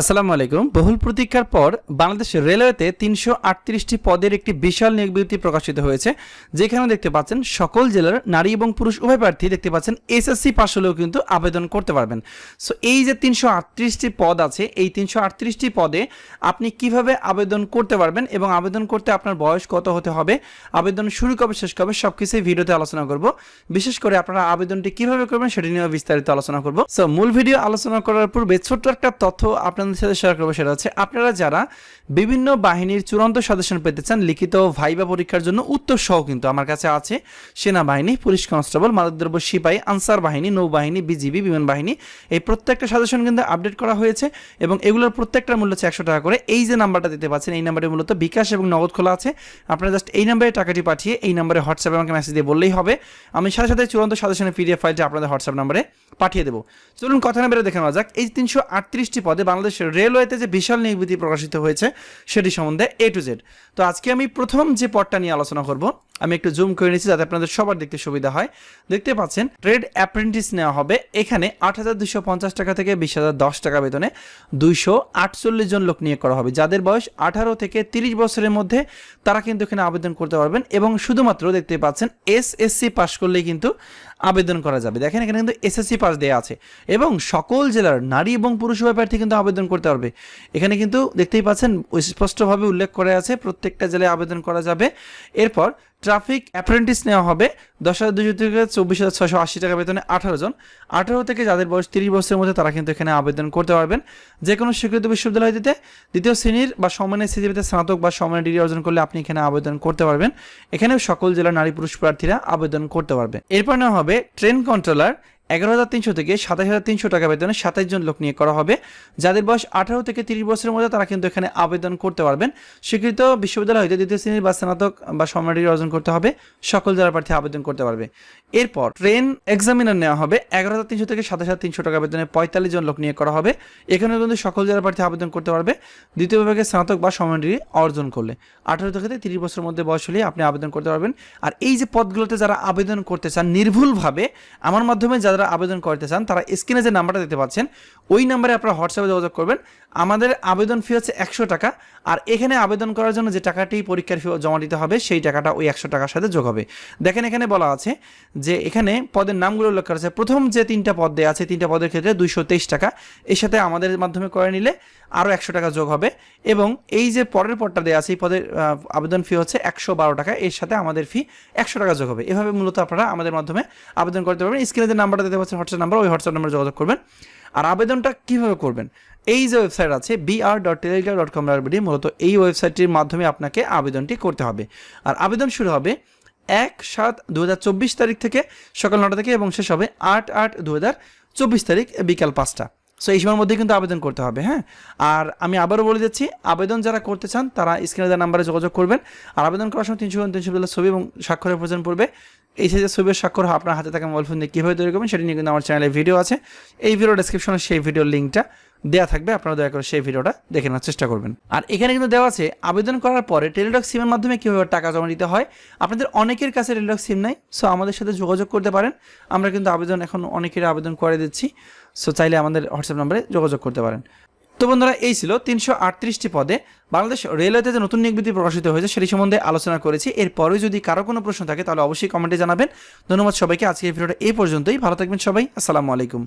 আসসালামু আলাইকুম। বহুল প্রতীক্ষার পর বাংলাদেশ রেলওয়েতে তিনশো আটত্রিশটি পদের একটি বিশাল নিয়োগ বিজ্ঞপ্তি প্রকাশিত হয়েছে যেখানে দেখতে পাচ্ছেন সকল জেলার নারী এবং পুরুষ উভয় প্রার্থী দেখতে পাচ্ছেন এসএসসি পাশ হলেও কিন্তু আবেদন করতে পারবেন। সো এই যে তিনশো আটত্রিশটি পদ আছে, এই তিনশো আটত্রিশটি পদে আপনি কীভাবে আবেদন করতে পারবেন এবং আবেদন করতে আপনার বয়স কত হতে হবে, আবেদন শুরু কবে, শেষ কবে সব কিছুই ভিডিওতে আলোচনা করব। বিশেষ করে আপনারা আবেদনটি কীভাবে করবেন সেটি নিয়ে বিস্তারিত আলোচনা করব। সো মূল ভিডিও আলোচনা করার পূর্বে ছোট্ট একটা তথ্য আপনাদের সাথে শেয়ার করব সেটা হচ্ছে, আপনারা যারা বিভিন্ন বাহিনীর চূড়ান্ত সাজেশন পেতে চান, লিখিত ভাইবা পরীক্ষার জন্য উত্তর সহ কিন্তু আমার কাছে আছে সেনাবাহিনী, পুলিশ কনস্টেবল, মাদকদ্রব্য সিপাহী, আনসার বাহিনী, নৌবাহিনী, বিজিবি, বিমান বাহিনী, এই প্রত্যেকটা সাজেশন কিন্তু আপডেট করা হয়েছে এবং এগুলোর প্রত্যেকটার মূল্য হচ্ছে একশো টাকা করে। এই যে নাম্বারটা দিতে পাচ্ছেন, এই নাম্বারে মূলত বিকাশ এবং নগদ খোলা আছে। আপনারা জাস্ট এই নাম্বারে টাকাটি পাঠিয়ে এই নাম্বারে হোয়াটসঅ্যাপে আমাকে মেসেজ দিয়ে বললেই হবে। আমি সাথে সাথে চূড়ান্ত সাজেশনের পিডিএফ ফাইলটি আপনাদের হোয়াটসঅ্যাপ নাম্বারে পাঠিয়ে দেবো। চলুন কথা না বেরো দেখে নেওয়া যাক। এই তিনশো আটত্রিশটি পদে বাংলাদেশের রেলওয়েতে যে বিশাল নিয়োগ প্রকাশিত হয়েছে, সেটি সম্বন্ধে এ টু জেড তো আজকে আমি প্রথম যে পটটা নিয়ে আলোচনা করব আমি একটু জুম করে নিচ্ছি যাতে আপনাদের সবার দেখতে সুবিধা হয়। দেখতে পাচ্ছেন ট্রেড অ্যাপ্রেন্টিস নেওয়া হবে। এখানে আট টাকা থেকে বিশ টাকা বেতনে দুইশো আটচল্লিশ জন লোক নিয়োগ করা হবে। যাদের বয়স আঠারো থেকে তিরিশ বছরের মধ্যে, তারা কিন্তু এখানে আবেদন করতে পারবেন এবং শুধুমাত্র দেখতে পাচ্ছেন, এসএসসি পাস করলেই কিন্তু আবেদন করা যাবে। দেখেন, এখানে কিন্তু এসএসসি পাস দেওয়া আছে এবং সকল জেলার নারী এবং পুরুষ প্রার্থী কিন্তু আবেদন করতে পারবে। এখানে কিন্তু দেখতেই পাচ্ছেন, স্পষ্টভাবে উল্লেখ করা আছে, প্রত্যেকটা জেলায় আবেদন করা যাবে। এরপর ট্রাফিক অ্যাপ্রেন্টিস নেওয়া হবে। দশ হাজার দুশো থেকে চব্বিশ হাজার ছশো আশি টাকা বেতনে আঠারো জন। আঠারো থেকে যাদের বয়স তিরিশ বছরের মধ্যে তারা কিন্তু এখানে আবেদন করতে পারবেন। যে কোনো স্বীকৃত বিশ্ববিদ্যালয় দিতে দ্বিতীয় শ্রেণির বা সমানের স্থিতিতে স্নাতক বা সমানের ডিগ্রি অর্জন করলে আপনি এখানে আবেদন করতে পারবেন। এখানেও সকল জেলার নারী পুরুষ প্রার্থীরা আবেদন করতে পারবে। এরপর নেওয়া হবে ট্রেন কন্ট্রোলার। এগারো হাজার তিনশো থেকে সাতাশ হাজার তিনশো টাকা বেতনে সাতাশ জন লোক নিয়ে করা হবে। যাদের বয়স আঠারো থেকে তিরিশ বছরের মধ্যে তারা কিন্তু এখানে আবেদন করতে পারবেন। স্বীকৃত বিশ্ববিদ্যালয় হইতে দ্বিতীয় শ্রেণির বা স্নাতক বা সমানের অর্জন করতে হবে। সকল জেলার প্রার্থী আবেদন করতে পারবে। এরপর ট্রেন এক্সামিনার নেওয়া হবে। এগারো হাজার তিনশো থেকে সাতাশ হাজার তিনশো টাকা বেতনে পঁয়তাল্লিশ জন লোক নিয়ে করা হবে। এখানে কিন্তু সকল জেলার প্রার্থী আবেদন করতে পারবে। দ্বিতীয় বিভাগে স্নাতক বা ডিগ্রি অর্জন করলে আঠারো থেকে তিরিশ বছরের মধ্যে বয়স হলে আপনি আবেদন করতে পারবেন। আর এই যে পদগুলোতে যারা আবেদন করতে চান, নির্ভুলভাবে আমার মাধ্যমে যারা আবেদন করতে চান তারা স্ক্রিনে যে নাম্বারটা দিতে পাচ্ছেন ওই নাম্বারে আপনারা হোয়াটসঅ্যাপে যোগাযোগ করবেন। আমাদের আবেদন ফি হচ্ছে একশো টাকা, আর এখানে আবেদন করার জন্য যে টাকাটি পরীক্ষার ফি জমা দিতে হবে, সেই টাকাটা ওই একশো টাকার সাথে যোগ হবে। দেখেন এখানে বলা আছে যে এখানে পদের নামগুলো উল্লেখ করা আছে। প্রথম যে তিনটা পদ দেওয়া আছে, তিনটা পদের ক্ষেত্রে দুইশো তেইশ টাকা। এর সাথে আমাদের মাধ্যমে করে নিলে আরও একশো টাকা যোগ হবে। এবং এই যে পরের পদটা দেওয়া আছে, এই পদের আবেদন ফি হচ্ছে একশো বারো টাকা। এর সাথে আমাদের ফি একশো টাকা যোগ হবে। এভাবে মূলত আপনারা আমাদের মাধ্যমে আবেদন করতে পারবেন। স্ক্রিনে যে নাম্বারটা দিতে পারছেন হোয়াটসঅ্যাপ নাম্বার, ওই হোয়াটসঅ্যাপ নাম্বার যোগাযোগ করবেন। আর আবেদনটা কীভাবে করবেন? এই যে ওয়েবসাইট আছে BR dot Telegram dot com মূলত এই ওয়েবসাইটটির মাধ্যমে আপনাকে আবেদনটি করতে হবে। আর আবেদন শুরু হবে এক সাত দু তারিখ থেকে, সকাল নটা থেকে এবং শেষ হবে আট আট দু চব্বিশ তারিখ বিকাল পাঁচটা। সো এই সময়ের মধ্যে কিন্তু আবেদন করতে হবে হ্যাঁ? আর আমি আবারও বলে দিচ্ছি, আবেদন যারা করতে চান, তারা স্ক্রিনে দেওয়া নাম্বারে যোগাযোগ করবেন। আর আবেদন করার সময় তিনশো তিনশো ছবি এবং স্বাক্ষরের প্রয়োজন পড়বে। এই সাইজের ছবির স্বাক্ষর, আপনার হাতে থাকা মোবাইল ফোন দিয়ে কীভাবে তৈরি করবেন, সেটা নিয়ে কিন্তু আমার চ্যানেলে ভিডিও আছে। এই ভিডিও ডেসক্রিপশনে সেই ভিডিওর লিঙ্কটা দেওয়া থাকবে, আপনারা দয়া করে সেই ভিডিওটা দেখে নেওয়ার চেষ্টা করবেন। আর এখানে কিন্তু দেওয়া আছে, আবেদন করার পরে টেলিডক সিমের মাধ্যমে কীভাবে টাকা জমা দিতে হয়, আপনাদের অনেকের কাছে টেলিডক সিম নাই সো আমাদের সাথে যোগাযোগ করতে পারেন। আমরা কিন্তু আবেদন এখন অনেকের আবেদন করে দিচ্ছি সো চাইলে আমাদের হোয়াটসঅ্যাপ নম্বরে যোগাযোগ করতে পারেন। তো বন্ধুরা, এই ছিল তিনশো আটত্রিশটি পদে বাংলাদেশ রেলওয়েতে যে নতুন নিয়োগ প্রকাশিত হয়েছে সেটি সম্বন্ধে আলোচনা করেছি। এরপরে যদি কারও কোনো প্রশ্ন থাকে, তাহলে অবশ্যই কমেন্টে জানাবেন। ধন্যবাদ সবাইকে আজকে এই ভিডিওটা এই পর্যন্তই। ভালো থাকবেন সবাই, আসসালামু আলাইকুম।